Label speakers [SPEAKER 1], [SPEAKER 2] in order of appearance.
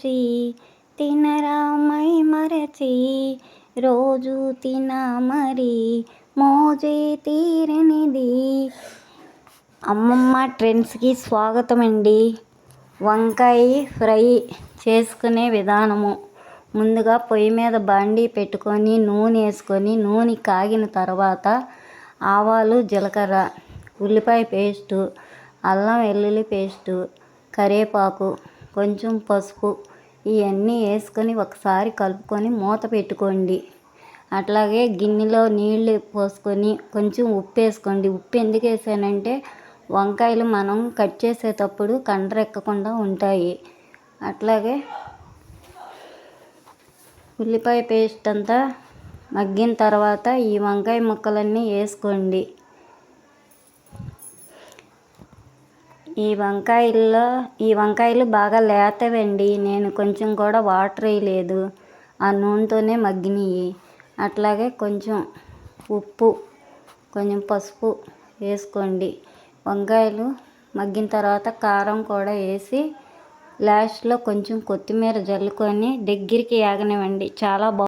[SPEAKER 1] మరచి తినరామై మరచి రోజు తిన మరి మోజే తీరనిది. అమ్మమ్మ ట్రెండ్స్కి స్వాగతం అండి వంకాయ ఫ్రై చేసుకునే విధానము. ముందుగా పొయ్యి మీద బండి పెట్టుకొని నూనె వేసుకొని నూనె కాగిన తర్వాత ఆవాలు జీలకర్ర ఉల్లిపాయ పేస్టు అల్లం వెల్లుల్లి పేస్టు కరివేపాకు కొంచెం పసుపు ఇవన్నీ వేసుకొని ఒకసారి కలుపుకొని మూత పెట్టుకోండి. అట్లాగే గిన్నెలో నీళ్ళు పోసుకొని కొంచెం ఉప్పు వేసుకోండి. ఉప్పు ఎందుకు వేసానంటే వంకాయలు మనం కట్ చేసేటప్పుడు కండరెక్కకుండా ఉంటాయి. అట్లాగే ఉల్లిపాయ పేస్ట్ అంతా మగ్గిన తర్వాత ఈ వంకాయ ముక్కలన్నీ వేసుకోండి. ఈ వంకాయల్లో ఈ వంకాయలు బాగా లేతవండి. నేను కొంచెం కూడా వాటర్ వేయలేదు. ఆ నూనెతోనే మగ్గినాయి అట్లాగే కొంచెం ఉప్పు కొంచెం పసుపు వేసుకోండి. వంకాయలు మగ్గిన తర్వాత కారం కూడా వేసి లాస్ట్లో కొంచెం కొత్తిమీర జల్లుకొని దగ్గరికి ఏగనివ్వండి. చాలా బాగు